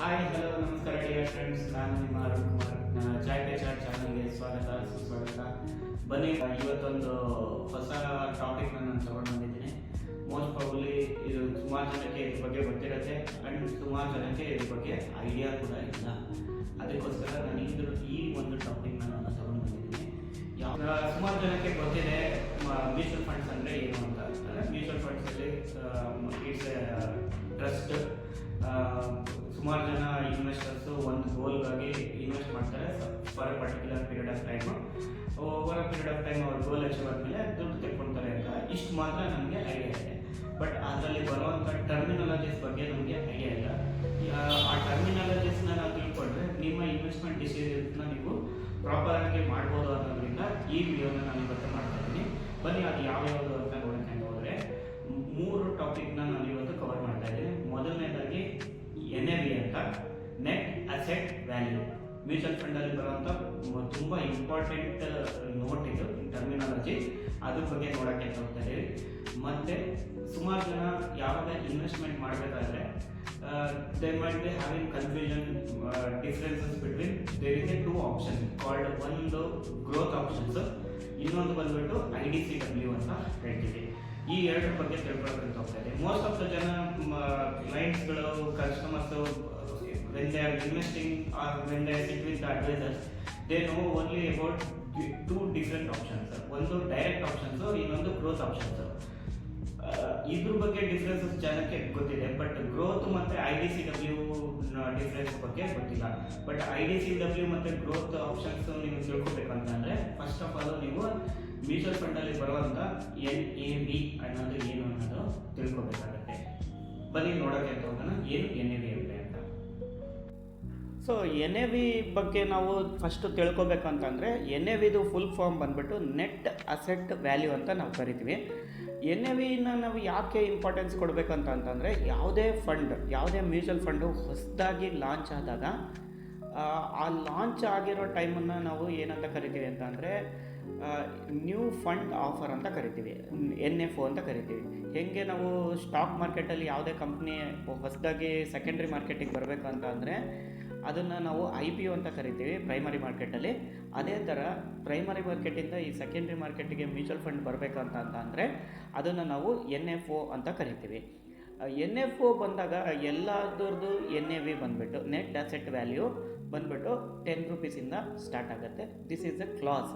Hi hello ನಮಸ್ಕಾರ dear friends ನಾನು ನಿಮ್ಮ ಅರುಣ್ ಕುಮಾರ್. ಕೆ ಚಾಟ್ ಚಾನಲ್ಗೆ ಸ್ವಾಗತ, ಸುಸ್ವಾಗತ. ಬನ್ನಿ ಇವತ್ತೊಂದು ಹೊಸ ಟಾಪಿಕ್ ನಾನು ತಗೊಂಡು ಬಂದಿದ್ದೀನಿ. ಮೋಸ್ಟ್ ಪ್ರಾಬಲಿ ಇದು ಸುಮಾರು ಜನಕ್ಕೆ ಇದ್ರ ಬಗ್ಗೆ ಗೊತ್ತಿರುತ್ತೆ ಆ್ಯಂಡ್ ಸುಮಾರು ಜನಕ್ಕೆ ಇದ್ರ ಬಗ್ಗೆ ಐಡಿಯಾ ಕೂಡ ಇಲ್ಲ. ಅದಕ್ಕೋಸ್ಕರ ನಾನು ಈ ಒಂದು topic time over period of time ಅವ್ರ ಗೋಲ್ ಅಚೀವ್ ಆದಮೇಲೆ ದುಡ್ಡು ತೆಕ್ಕೊಳ್ತಾರೆ ಅಂತ ಇಷ್ಟು ಮಾತ್ರ ನಮಗೆ ಐಡಿಯಾ ಇದೆ. ಬಟ್ ಅದರಲ್ಲಿ ಬರುವಂಥ ಟರ್ಮಿನಾಲಜಿಸ್ ಬಗ್ಗೆ ನಮಗೆ ಐಡಿಯಾ ಇಲ್ಲ. ಆ- ಟರ್ಮಿನಾಲಜಿಸ್ನ ನಾವು ತಿಳ್ಕೊಂಡ್ರೆ ನಿಮ್ಮ ಇನ್ವೆಸ್ಟ್ಮೆಂಟ್ ಡಿಸಿಷನ್ಸ್ನ ನೀವು ಪ್ರಾಪರ್ ಆಗಿ ಮಾಡ್ಬೋದು ಅನ್ನೋದ್ರಿಂದ ಈ ವಿಡಿಯೋನ ನಾನು ಇವತ್ತು ಮಾಡ್ತಾ ಇದ್ದೀನಿ. ಬನ್ನಿ, ಅದು ಯಾವ್ಯಾವುದು ಅಂತ ನೋಡೋಕೆ ಅಂತ ಹೋದರೆ ಮೂರು ಟಾಪಿಕ್ನ ನಾನು ಇವತ್ತು ಕವರ್ ಮಾಡ್ತಾ ಇದ್ದೀನಿ. ಮ್ಯೂಚುವಲ್ ಫಂಡಲ್ಲಿ ಬರುವಂಥ ತುಂಬ ಇಂಪಾರ್ಟೆಂಟ್ ನೋಟ್ ಇದು ಟರ್ಮಿನಾಲಜಿ ಅದ್ರ ಬಗ್ಗೆ ನೋಡೋಕ್ಕೆ ಅಂತ ಹೋಗ್ತಾ ಇದ್ದೀವಿ. ಮತ್ತು ಸುಮಾರು ಜನ ಯಾವಾಗ ಇನ್ವೆಸ್ಟ್ಮೆಂಟ್ ಮಾಡಬೇಕಾದ್ರೆ they might be having confusion differences between there is a two option called ಒಂದು ಗ್ರೋತ್ ಆಪ್ಷನ್ಸ್ ಇನ್ನೊಂದು ಬಂದ್ಬಿಟ್ಟು ಐ ಡಿ ಸಿ ಡಬ್ಲ್ಯೂ ಅಂತ ಹೇಳ್ತೀವಿ. ಈ ಎರಡರ ಬಗ್ಗೆ ತಿಳ್ಕೊಳಕ್ಕೆ ಇದೆ ಮೋಸ್ಟ್ ಆಫ್ ದ ಜನ ಕ್ಲೈಂಟ್ಸ್ಗಳು customers when they are investing are when they sit with advisers they know only about two different options ಒಂದು ಡೈರೆಕ್ಟ್ ಆಪ್ಷನ್ಸು ಇನ್ನೊಂದು ಗ್ರೋತ್ ಆಪ್ಷನ್ಸ್ ಇದ್ರ ಬಗ್ಗೆ ಡಿಫ್ರೆನ್ಸಸ್ ಜನಕ್ಕೆ ಗೊತ್ತಿದೆ ಬಟ್ ಗ್ರೋತ್ ಮತ್ತು I D C W difference ಬಗ್ಗೆ ಗೊತ್ತಿಲ್ಲ. But I D C W ಮತ್ತು ಗ್ರೋತ್ ಆಪ್ಷನ್ಸ್ ನೀವು ತಿಳ್ಕೊಬೇಕಂತಂದರೆ ಫಸ್ಟ್ ಆಫ್ ಆಲ್ ನೀವು ಮ್ಯೂಚುವಲ್ ಫಂಡಲ್ಲಿ ಬರುವಂಥ ಎನ್ ಎ ಬಿ ಅನ್ನೋದು ಏನು ಅನ್ನೋದು ತಿಳ್ಕೊಬೇಕಾಗತ್ತೆ. ಬನ್ನಿ ನೋಡೋಕ್ಕೆ ಅಂತ ಹೋಗೋಣ, ಏನು N A B so N A V ಬಗ್ಗೆ ನಾವು ಫಸ್ಟು ತಿಳ್ಕೊಬೇಕಂತಂದರೆ ಎನ್ ಎ ವಿದು ಫುಲ್ ಫಾರ್ಮ್ ಬಂದ್ಬಿಟ್ಟು ನೆಟ್ ಅಸೆಟ್ ವ್ಯಾಲ್ಯೂ ಅಂತ ನಾವು ಕರಿತೀವಿ. ಎನ್ ಎ ವಿನ ನಾವು ಯಾಕೆ ಇಂಪಾರ್ಟೆನ್ಸ್ ಕೊಡಬೇಕಂತ ಅಂತಂದರೆ ಯಾವುದೇ ಫಂಡ್ ಯಾವುದೇ ಮ್ಯೂಚುವಲ್ ಫಂಡು ಹೊಸದಾಗಿ ಲಾಂಚ್ ಆದಾಗ ಆ, ಲಾಂಚ್ ಆಗಿರೋ ಟೈಮನ್ನು ನಾವು ಏನಂತ ಕರಿತೀವಿ ಅಂತ ಅಂದರೆ ನ್ಯೂ ಫಂಡ್ ಆಫರ್ ಅಂತ ಕರಿತೀವಿ. ಎನ್ ಎಫ್ ಒ ಅಂತ ಕರಿತೀವಿ. ಹೇಗೆ ನಾವು ಸ್ಟಾಕ್ ಮಾರ್ಕೆಟಲ್ಲಿ ಯಾವುದೇ ಕಂಪ್ನಿ ಹೊಸದಾಗಿ ಸೆಕೆಂಡ್ರಿ ಮಾರ್ಕೆಟಿಗೆ ಬರಬೇಕಂತ ಅಂದರೆ ಅದನ್ನು ನಾವು ಐ ಪಿ ಒ ಅಂತ ಕರಿತೀವಿ ಪ್ರೈಮರಿ ಮಾರ್ಕೆಟಲ್ಲಿ ಅದೇ ಥರ ಪ್ರೈಮರಿ ಮಾರ್ಕೆಟಿಂದ ಈ ಸೆಕೆಂಡ್ರಿ ಮಾರ್ಕೆಟಿಗೆ ಮ್ಯೂಚುವಲ್ ಫಂಡ್ ಬರಬೇಕು ಅಂತ ಅಂದರೆ ಅದನ್ನು ನಾವು ಎನ್ ಎಫ್ ಒ ಅಂತ ಕರಿತೀವಿ. ಎನ್ ಎಫ್ ಒ ಬಂದಾಗ ಎಲ್ಲದರದ್ದು ಎನ್ ಎ ವಿ ಬಂದುಬಿಟ್ಟು ನೆಟ್ ಅಸೆಟ್ ವ್ಯಾಲ್ಯೂ ಬಂದುಬಿಟ್ಟು ಟೆನ್ ರುಪೀಸಿಂದ ಸ್ಟಾರ್ಟ್ ಆಗುತ್ತೆ. ದಿಸ್ ಈಸ್ ಅ ಕ್ಲಾಸ್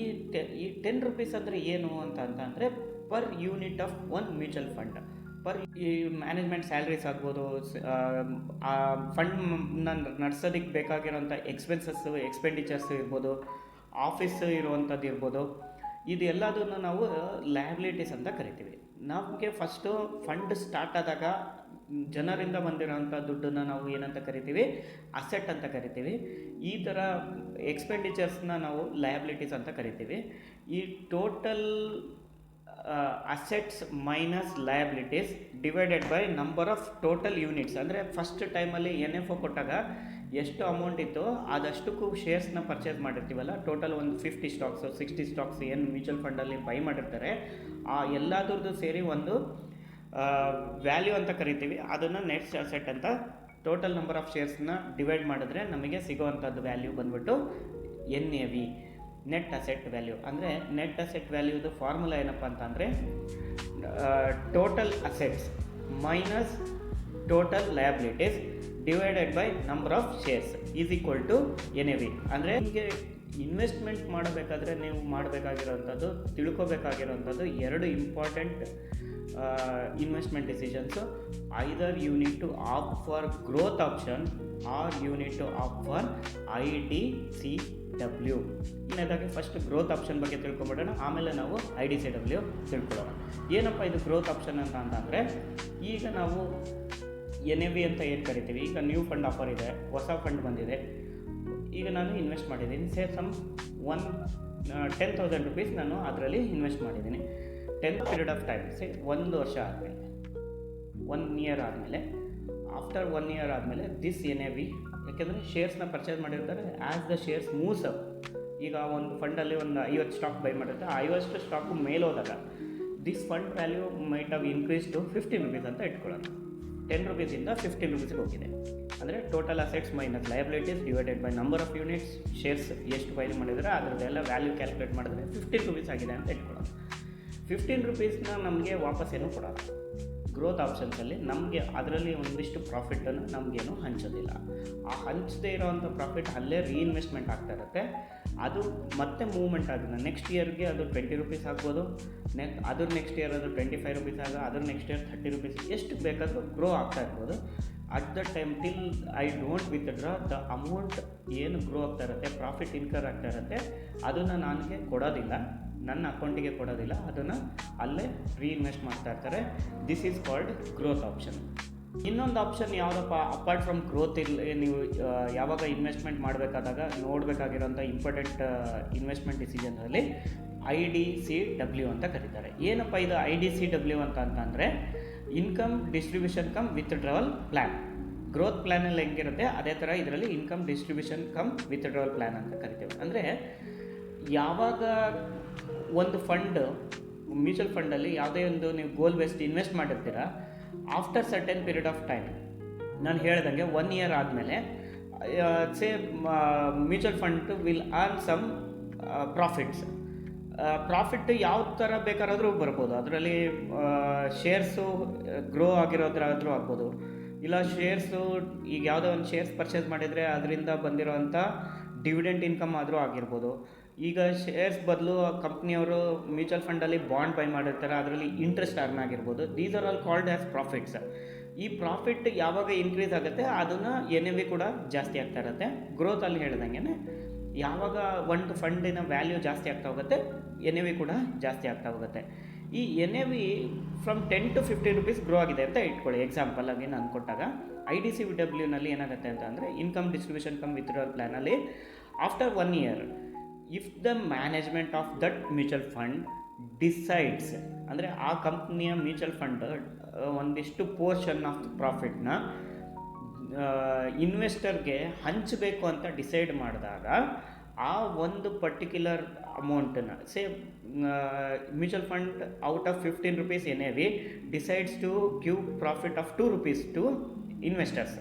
ಈ ಟೆ ಈ ಟೆನ್ ರುಪೀಸ್ ಅಂದರೆ ಏನು ಅಂತ ಅಂತಂದರೆ per unit of one mutual fund per ಈ ಮ್ಯಾನೇಜ್ಮೆಂಟ್ ಸ್ಯಾಲ್ರೀಸ್ ಆಗ್ಬೋದು ಆ ಫಂಡ್ನ ನಡ್ಸೋದಕ್ಕೆ ಬೇಕಾಗಿರೋಂಥ ಎಕ್ಸ್ಪೆನ್ಸಸ್ಸು ಎಕ್ಸ್ಪೆಂಡಿಚರ್ಸ್ ಇರ್ಬೋದು ಆಫೀಸ್ ಇರುವಂಥದ್ದು ಇರ್ಬೋದು ಇದೆಲ್ಲದನ್ನು ನಾವು ಲಯಬಿಲಿಟೀಸ್ ಅಂತ ಕರಿತೀವಿ. ನಮಗೆ ಫಸ್ಟು ಫಂಡ್ ಸ್ಟಾರ್ಟ್ ಆದಾಗ ಜನರಿಂದ ಬಂದಿರೋಂಥ ದುಡ್ಡನ್ನು ನಾವು ಏನಂತ ಕರಿತೀವಿ? ಅಸೆಟ್ ಅಂತ ಕರಿತೀವಿ. ಈ ಥರ ಎಕ್ಸ್ಪೆಂಡಿಚರ್ಸ್ನ ನಾವು ಲಯಬಿಲಿಟೀಸ್ ಅಂತ ಕರಿತೀವಿ. ಈ total assets minus liabilities divided by number of total units ಅಂದರೆ ಫಸ್ಟ್ ಟೈಮಲ್ಲಿ ಎನ್ ಎಫ್ ಒ ಕೊಟ್ಟಾಗ ಎಷ್ಟು ಅಮೌಂಟ್ ಇತ್ತು ಅದಷ್ಟಕ್ಕೂ ಶೇರ್ಸ್ನ ಪರ್ಚೇಸ್ ಮಾಡಿರ್ತೀವಲ್ಲ. ಟೋಟಲ್ ಒಂದು ಫಿಫ್ಟಿ ಸ್ಟಾಕ್ಸು ಸಿಕ್ಸ್ಟಿ ಸ್ಟಾಕ್ಸ್ ಏನು ಮ್ಯೂಚುವಲ್ ಫಂಡಲ್ಲಿ ಬೈ ಮಾಡಿರ್ತಾರೆ. ಆ ಎಲ್ಲದರದ್ದು ಸೇರಿ ಒಂದು ವ್ಯಾಲ್ಯೂ ಅಂತ ಕರಿತೀವಿ. ಅದನ್ನು ನೆಟ್ ಅಸೆಟ್ ಅಂತ ಟೋಟಲ್ ನಂಬರ್ ಆಫ್ ಶೇರ್ಸ್ನ ಡಿವೈಡ್ ಮಾಡಿದ್ರೆ ನಮಗೆ ಸಿಗೋವಂಥದ್ದು ವ್ಯಾಲ್ಯೂ ಬಂದ್ಬಿಟ್ಟು N A V net asset value ಅಂದರೆ ನೆಟ್ ಅಸೆಟ್ ವ್ಯಾಲ್ಯೂದು ಫಾರ್ಮುಲಾ ಏನಪ್ಪ ಅಂತಂದರೆ total assets minus total liabilities divided by number of shares is equal to N A V ಅಂದರೆ ನಿಮಗೆ ಇನ್ವೆಸ್ಟ್ಮೆಂಟ್ ಮಾಡಬೇಕಾದ್ರೆ ನೀವು ಮಾಡಬೇಕಾಗಿರೋಂಥದ್ದು ತಿಳ್ಕೋಬೇಕಾಗಿರೋಂಥದ್ದು ಎರಡು important investment decisions either unit to opt for growth option or unit to opt for I D C W ಇನ್ನದಾಗಿ first growth option ಬಗ್ಗೆ ತಿಳ್ಕೊಂಬಿಡೋಣ. ಆಮೇಲೆ ನಾವು ಐ ಡಿ ಸಿ ಡಬ್ಲ್ಯೂ ತಿಳ್ಕೊಳ್ಳೋಣ. ಏನಪ್ಪ ಇದು ಗ್ರೋತ್ ಆಪ್ಷನ್ ಅಂತ ಅಂತಂದರೆ, ಈಗ ನಾವು ಎನ್ ಎ ವಿ ಅಂತ ಏನು ಕರಿತೀವಿ? ಈಗ ನ್ಯೂ ಫಂಡ್ ಆಫರ್ ಇದೆ, ಹೊಸ ಫಂಡ್ ಬಂದಿದೆ. ಈಗ ನಾನು ಇನ್ವೆಸ್ಟ್ ಮಾಡಿದ್ದೀನಿ. Say some one ten thousand rupees ನಾನು ಅದರಲ್ಲಿ ಇನ್ವೆಸ್ಟ್ ಮಾಡಿದ್ದೀನಿ. Ten period of time say ಒಂದು ವರ್ಷ ಆದಮೇಲೆ ಒನ್ ಇಯರ್ ಆದಮೇಲೆ ಆಫ್ಟರ್ ಒನ್ ಇಯರ್ ಆದಮೇಲೆ ದಿಸ್ ಎನ್ ಎ ವಿ ಯಾಕೆಂದರೆ ಶೇರ್ಸ್ನ ಪರ್ಚೇಸ್ ಮಾಡಿರ್ತಾರೆ as the shares moves up ಈಗ ಒಂದು ಫಂಡಲ್ಲಿ ಒಂದು ಐವತ್ತು ಸ್ಟಾಕ್ ಬೈ ಮಾಡಿರ್ತಾರೆ ಆ ಐವತ್ತು stock ಮೇಲೋದಾಗ this fund value might of increase to fifty rupees ಅಂತ ಇಟ್ಕೊಳ್ಳೋಣ. ಟೆನ್ ರುಪೀಸಿಂದ ಫಿಫ್ಟೀನ್ ರುಪೀಸ್ಗೆ ಹೋಗಿದೆ. ಅಂದರೆ total assets minus liabilities divided by number of units shares ಎಷ್ಟು ಬೈ ಮಾಡಿದರೆ ಅದರದ್ದೆಲ್ಲ ವ್ಯಾಲ್ಯೂ ಕ್ಯಾಲ್ಕುಲೇಟ್ ಮಾಡಿದ್ರೆ ಫಿಫ್ಟೀನ್ ರುಪೀಸ್ ಆಗಿದೆ ಅಂತ ಇಟ್ಕೊಳ್ಳೋಣ. ಫಿಫ್ಟೀನ್ ರುಪೀಸ್ನ ನಮಗೆ ವಾಪಸ್ ಏನೂ ಕೊಡೋಲ್ಲ. ಗ್ರೋತ್ ಆಪ್ಷನ್ಸಲ್ಲಿ ನಮಗೆ ಅದರಲ್ಲಿ ಒಂದಿಷ್ಟು ಪ್ರಾಫಿಟನ್ನು ನಮಗೇನು ಹಂಚೋದಿಲ್ಲ. ಆ ಹಂಚದೇ ಇರೋವಂಥ ಪ್ರಾಫಿಟ್ ಅಲ್ಲೇ ರೀಇನ್ವೆಸ್ಟ್ಮೆಂಟ್ ಆಗ್ತಾ ಇರುತ್ತೆ. ಅದು ಮತ್ತೆ ಮೂವ್ಮೆಂಟ್ ಆಗುತ್ತೆ. ನೆಕ್ಸ್ಟ್ ಇಯರ್ಗೆ ಅದು ಟ್ವೆಂಟಿ ರುಪೀಸ್ ಆಗ್ಬೋದು. ನೆಕ್ ಅದ್ರ ನೆಕ್ಸ್ಟ್ ಇಯರ್ ಅದು ಟ್ವೆಂಟಿ ಫೈವ್ ರುಪೀಸ್ ಆಗ ಅದ್ರ ನೆಕ್ಸ್ಟ್ ಇಯರ್ ಥರ್ಟಿ ರುಪೀಸ್ ಎಷ್ಟು ಬೇಕಾದರೂ ಗ್ರೋ ಆಗ್ತಾ ಇರ್ಬೋದು. At the time till I don't withdraw the amount ಏನು ಗ್ರೋ ಆಗ್ತಾ ಇರುತ್ತೆ ಪ್ರಾಫಿಟ್ ಇನ್ಕರ್ ಆಗ್ತಾ ಇರುತ್ತೆ, ಅದನ್ನು ನನಗೆ ಕೊಡೋದಿಲ್ಲ. ನನ್ನ ಅಕೌಂಟಿಗೆ ಕೊಡೋದಿಲ್ಲ, ಅದನ್ನು ಅಲ್ಲೇ ರೀಇನ್ವೆಸ್ಟ್ ಮಾಡ್ತಾ ಇರ್ತಾರೆ. This is called growth option ಇನ್ನೊಂದು ಆಪ್ಷನ್ ಯಾವುದಪ್ಪ? ಅಪಾರ್ಟ್ ಫ್ರಮ್ ಗ್ರೋತ್ ಇಲ್ಲಿ ನೀವು ಯಾವಾಗ ಇನ್ವೆಸ್ಟ್ಮೆಂಟ್ ಮಾಡಬೇಕಾದಾಗ ನೋಡಬೇಕಾಗಿರೋಂಥ ಇಂಪಾರ್ಟೆಂಟ್ ಇನ್ವೆಸ್ಟ್ಮೆಂಟ್ ಡಿಸಿಷನ್ಸಲ್ಲಿ ಐ ಡಿ ಸಿ ಡಬ್ಲ್ಯೂ ಅಂತ ಕರೀತಾರೆ. ಏನಪ್ಪ ಇದು ಐ ಡಿ ಸಿ ಡಬ್ಲ್ಯೂ ಅಂತ ಅಂತಂದರೆ income distribution cum withdrawal plan growth ಪ್ಲ್ಯಾನಲ್ಲಿ ಹೆಂಗಿರುತ್ತೆ? ಅದೇ ಥರ ಇದರಲ್ಲಿ income distribution cum withdrawal plan ಅಂತ ಕರಿತೇವೆ. ಅಂದರೆ, ಯಾವಾಗ ಒಂದು ಫಂಡ್ ಮ್ಯೂಚುವಲ್ ಫಂಡಲ್ಲಿ ಯಾವುದೇ ಒಂದು ನೀವು goal based invest ಮಾಡಿರ್ತೀರ after certain period of time ನಾನು ಹೇಳ್ದಂಗೆ ಒನ್ ಇಯರ್ ಆದಮೇಲೆ say mutual fund will earn some profits profit ಯಾವ ಥರ ಬೇಕಾರಾದರೂ ಬರ್ಬೋದು. ಅದರಲ್ಲಿ ಶೇರ್ಸು ಗ್ರೋ ಆಗಿರೋದ್ರಾದರೂ ಆಗ್ಬೋದು. ಇಲ್ಲ ಶೇರ್ಸು ಈಗ ಯಾವುದೋ ಒಂದು ಶೇರ್ಸ್ ಪರ್ಚೇಸ್ ಮಾಡಿದರೆ ಅದರಿಂದ ಬಂದಿರೋವಂಥ ಡಿವಿಡೆಂಟ್ ಇನ್ಕಮ್ ಆದರೂ ಆಗಿರ್ಬೋದು. ಈಗ ಶೇರ್ಸ್ ಬದಲು ಕಂಪ್ನಿಯವರು ಮ್ಯೂಚುವಲ್ ಫಂಡಲ್ಲಿ ಬಾಂಡ್ ಬೈ ಮಾಡಿರ್ತಾರೆ, ಅದರಲ್ಲಿ ಇಂಟ್ರೆಸ್ಟ್ ಅರ್ನ್ ಆಗಿರ್ಬೋದು. These are all called as profits ಈ ಪ್ರಾಫಿಟ್ ಯಾವಾಗ ಇನ್ಕ್ರೀಸ್ ಆಗುತ್ತೆ, ಅದನ್ನು ಎನ್ ಎ ವಿ ಕೂಡ ಜಾಸ್ತಿ ಆಗ್ತಾ ಇರುತ್ತೆ. ಗ್ರೋತಲ್ಲಿ ಹೇಳ್ದಂಗೆ ಯಾವಾಗ ಒಂದು ಫಂಡಿನ ವ್ಯಾಲ್ಯೂ ಜಾಸ್ತಿ ಆಗ್ತಾ ಹೋಗುತ್ತೆ ಎನ್ ವಿ ಕೂಡ ಜಾಸ್ತಿ ಆಗ್ತಾ ಹೋಗುತ್ತೆ. ಈ N A V from ten to fifteen rupees grow ಆಗಿದೆ ಅಂತ ಇಟ್ಕೊಳ್ಳಿ. ಎಕ್ಸಾಂಪಲ್ ಆಗಿ ನಾನು ಕೊಟ್ಟಾಗ ಐ ಡಿ ಸಿ ವಿ ಡಬ್ಲ್ಯೂನಲ್ಲಿ ಏನಾಗುತ್ತೆ ಅಂತ ಅಂದರೆ income distribution cum withdrawal ಪ್ಲ್ಯಾನಲ್ಲಿ after one year if the management of that mutual fund decides ಅಂದರೆ ಆ ಕಂಪ್ನಿಯ ಮ್ಯೂಚುವಲ್ ಫಂಡ್ ಒಂದಿಷ್ಟು ಪೋರ್ಷನ್ ಆಫ್ ದ ಪ್ರಾಫಿಟ್ನ ಇನ್ವೆಸ್ಟರ್ಗೆ ಹಂಚಬೇಕು ಅಂತ ಡಿಸೈಡ್ ಮಾಡಿದಾಗ, ಆ ಒಂದು ಪರ್ಟಿಕ್ಯುಲರ್ ಅಮೌಂಟನ್ನು say mutual fund out of fifteen rupees N A V decides to give profit of two rupees to investors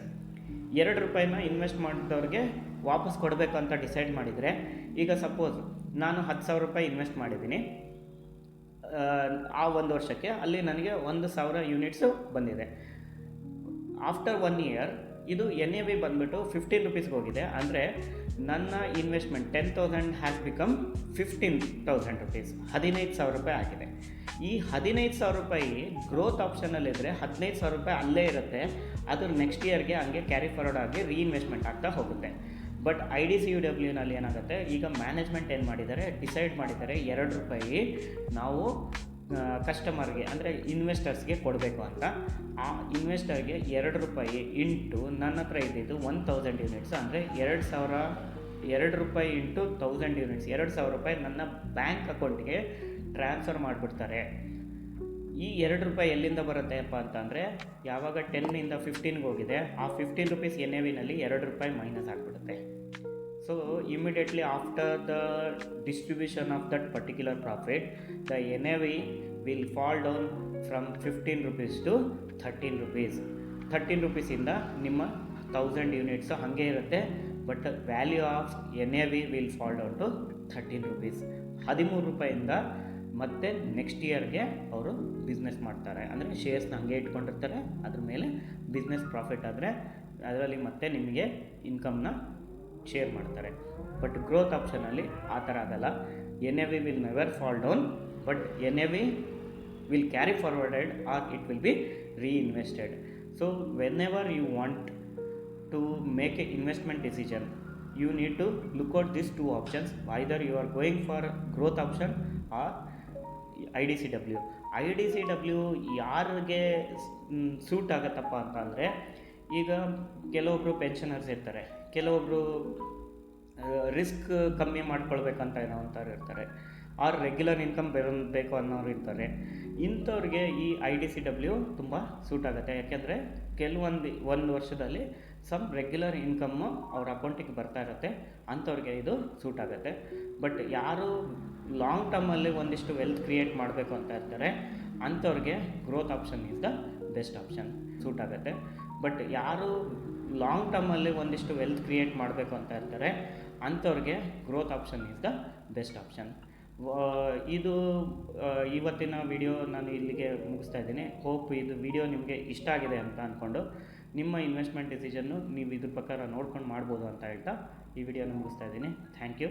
ಎರಡು ರೂಪಾಯಿನ ಇನ್ವೆಸ್ಟ್ ಮಾಡಿದವ್ರಿಗೆ ವಾಪಸ್ ಕೊಡಬೇಕು ಅಂತ ಡಿಸೈಡ್ ಮಾಡಿದರೆ ಈಗ ಸಪೋಸ್ ನಾನು ಹತ್ತು ಸಾವಿರ ರೂಪಾಯಿ ಇನ್ವೆಸ್ಟ್ ಮಾಡಿದ್ದೀನಿ ಆ, ಒಂದು ವರ್ಷಕ್ಕೆ ಅಲ್ಲಿ ನನಗೆ ಒಂದು ಸಾವಿರ ಯೂನಿಟ್ಸು ಬಂದಿದೆ. ಆಫ್ಟರ್ ಒನ್ ಇಯರ್ ಇದು ಎನ್ ಎ ಬಿ ಬಂದುಬಿಟ್ಟು ಫಿಫ್ಟೀನ್ ರುಪೀಸ್ಗೆ ಹೋಗಿದೆ. ಅಂದರೆ ನನ್ನ investment ten thousand has become fifteen thousand rupees ಹದಿನೈದು ಸಾವಿರ ರೂಪಾಯಿ ಆಗಿದೆ. ಈ ಹದಿನೈದು ಸಾವಿರ ರೂಪಾಯಿ ಗ್ರೋತ್ ಆಪ್ಷನಲ್ಲಿದ್ದರೆ ಹದಿನೈದು ಸಾವಿರ ರೂಪಾಯಿ ಅಲ್ಲೇ ಇರುತ್ತೆ. ಅದು ನೆಕ್ಸ್ಟ್ ಇಯರ್ಗೆ ಹಂಗೆ ಕ್ಯಾರಿ ಫಾರ್ವರ್ಡ್ ಆಗಿ ರೀಇನ್ವೆಸ್ಟ್ಮೆಂಟ್ ಆಗ್ತಾ ಹೋಗುತ್ತೆ. But I D C U ಡಬ್ಲ್ಯೂನಲ್ಲಿ ಏನಾಗುತ್ತೆ? ಈಗ ಮ್ಯಾನೇಜ್ಮೆಂಟ್ ಏನು ಮಾಡಿದ್ದಾರೆ? ಡಿಸೈಡ್ ಮಾಡಿದ್ದಾರೆ ಎರಡು ರೂಪಾಯಿ ನಾವು ಕಸ್ಟಮರ್ಗೆ ಅಂದರೆ ಇನ್ವೆಸ್ಟರ್ಸ್ಗೆ ಕೊಡಬೇಕು ಅಂತ. ಆ ಇನ್ವೆಸ್ಟರ್ಗೆ ಎರಡು ರೂಪಾಯಿ ಇಂಟು ನನ್ನ ಹತ್ರ ಇದ್ದಿದ್ದು ಒನ್ ತೌಸಂಡ್ ಯೂನಿಟ್ಸ್ ಅಂದರೆ ಎರಡು ಸಾವಿರ, ಎರಡು ರೂಪಾಯಿ ಇಂಟು ತೌಸಂಡ್ ಯೂನಿಟ್ಸ್ ಎರಡು ಸಾವಿರ ರೂಪಾಯಿ ನನ್ನ ಬ್ಯಾಂಕ್ ಅಕೌಂಟ್ಗೆ ಟ್ರಾನ್ಸ್ಫರ್ ಮಾಡಿಬಿಡ್ತಾರೆ. ಈ ಎರಡು ರೂಪಾಯಿ ಎಲ್ಲಿಂದ ಬರುತ್ತೆಪ್ಪ ಅಂತಂದರೆ ಯಾವಾಗ ಟೆನ್ನಿಂದ ಫಿಫ್ಟೀನ್ಗೆ ಹೋಗಿದೆ, ಆ ಫಿಫ್ಟೀನ್ ರುಪೀಸ್ ಎನ್ ಎ ವಿನಲ್ಲಿ ಎರಡು ರೂಪಾಯಿ ಮೈನಸ್ ಆಗಿಬಿಡುತ್ತೆ. So immediately after the distribution of that particular profit the N A V will fall down from fifteen rupees to thirteen rupees thirteen ರುಪೀಸಿಂದ ನಿಮ್ಮ ತೌಸಂಡ್ ಯೂನಿಟ್ಸು ಹಾಗೆ ಇರುತ್ತೆ but value of N A V will fall down to thirteen rupees ಹದಿಮೂರು ರೂಪಾಯಿಂದ ಮತ್ತೆ next ಇಯರ್ಗೆ ಅವರು business ಮಾಡ್ತಾರೆ. ಅಂದರೆ ಶೇರ್ಸ್ನ ಹಾಗೆ ಇಟ್ಕೊಂಡಿರ್ತಾರೆ, ಅದ್ರ ಮೇಲೆ ಬಿಸ್ನೆಸ್ ಪ್ರಾಫಿಟ್ ಆದರೆ ಅದರಲ್ಲಿ ಮತ್ತೆ ನಿಮಗೆ ಇನ್ಕಮ್ನ ಶೇರ್ ಮಾಡ್ತಾರೆ. ಬಟ್ ಗ್ರೋತ್ ಆಪ್ಷನಲ್ಲಿ ಆ ಥರ ಆಗಲ್ಲ. N A V will never fall down but N A V will carry forwarded or it will be reinvested so whenever you want to make a investment decision you need to look this these two options. Either you are going for growth option or I D C W I D C W ಯಾರಿಗೆ suit ಆಗತ್ತಪ್ಪ ಅಂತ ಅಂದರೆ ಈಗ ಕೆಲವೊಬ್ಬರು pensioners ಇರ್ತಾರೆ. ಕೆಲವೊಬ್ಬರು risk ಕಮ್ಮಿ ಮಾಡ್ಕೊಳ್ಬೇಕಂತ ಏನೋ ಅಂತಾರೆ ಇರ್ತಾರೆ ಆರ್ ರೆಗ್ಯುಲರ್ ಇನ್ಕಮ್ ಬೇಕು ಅನ್ನೋರು ಇರ್ತಾರೆ. ಇಂಥವ್ರಿಗೆ ಈ ಐ ಡಿ ಸಿ ಡಬ್ಲ್ಯೂ ತುಂಬ ಸೂಟ್ ಆಗುತ್ತೆ. ಯಾಕೆಂದರೆ ಕೆಲವೊಂದು, ಒಂದು ವರ್ಷದಲ್ಲಿ ಸಮ್ ರೆಗ್ಯುಲರ್ ಇನ್ಕಮ್ಮು ಅವ್ರ ಅಕೌಂಟಿಗೆ ಬರ್ತಾ ಇರುತ್ತೆ. ಅಂಥವ್ರಿಗೆ ಇದು ಸೂಟ್ ಆಗುತ್ತೆ. ಬಟ್ ಯಾರು ಲಾಂಗ್ ಟರ್ಮಲ್ಲಿ ಒಂದಿಷ್ಟು ವೆಲ್ತ್ ಕ್ರಿಯೇಟ್ ಮಾಡಬೇಕು ಅಂತ ಇರ್ತಾರೆ, ಅಂಥವ್ರಿಗೆ growth option is the best option suit ಆಗುತ್ತೆ. ಬಟ್ ಯಾರು ಲಾಂಗ್ ಟರ್ಮಲ್ಲಿ ಒಂದಿಷ್ಟು ವೆಲ್ತ್ ಕ್ರಿಯೇಟ್ ಮಾಡಬೇಕು ಅಂತ ಇರ್ತಾರೆ ಅಂಥವ್ರಿಗೆ growth option is the best option ಇದು ಇವತ್ತಿನ ವಿಡಿಯೋ ನಾನು ಇಲ್ಲಿಗೆ ಮುಗಿಸ್ತಾ ಇದ್ದೀನಿ. ಹೋಪ್ ಇದು ವಿಡಿಯೋ ನಿಮಗೆ ಇಷ್ಟ ಆಗಿದೆ ಅಂತ ಅಂದ್ಕೊಂಡು ನಿಮ್ಮ ಇನ್ವೆಸ್ಟ್ಮೆಂಟ್ ಡಿಸಿಷನ್ನು ನೀವು ಇದ್ರ ಪ್ರಕಾರ ನೋಡ್ಕೊಂಡು ಮಾಡ್ಬೋದು ಅಂತ ಹೇಳ್ತಾ ಈ ವಿಡಿಯೋನ ಮುಗಿಸ್ತಾ ಇದ್ದೀನಿ. Thank you